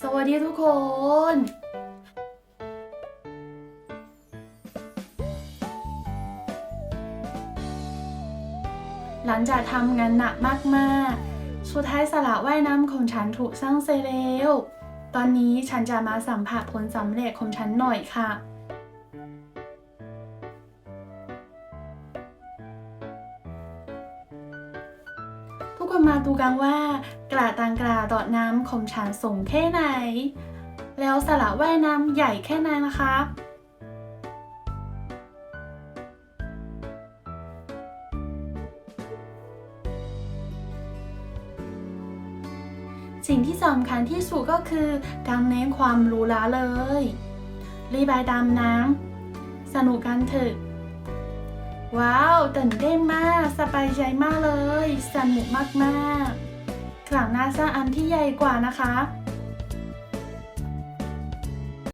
สวัสดีทุกคน หลังจากทำงานหนักมากๆ สุดท้ายสระว่ายน้ำของฉันถูกสร้างเสร็จแล้ว ตอนนี้ฉันจะมาสัมผัสผลสำเร็จของฉันหน่อยค่ะ กคนมาดูกันว่ากระตังกระดอดน้ำของฉันสูงแค่ไหน แล้วสระว่ายน้ำใหญ่แค่ไหนนะคะสิ่งที่สำคัญที่สุดก็คือการเน้นความรูหราเลย รีบายดำน้ำสนุกกันเถอะ ว้าวตื่นเต้นมาก สบายใจมากเลย สนุกมากๆ ครั้งหน้าสร้างอันที่ใหญ่กว่านะคะ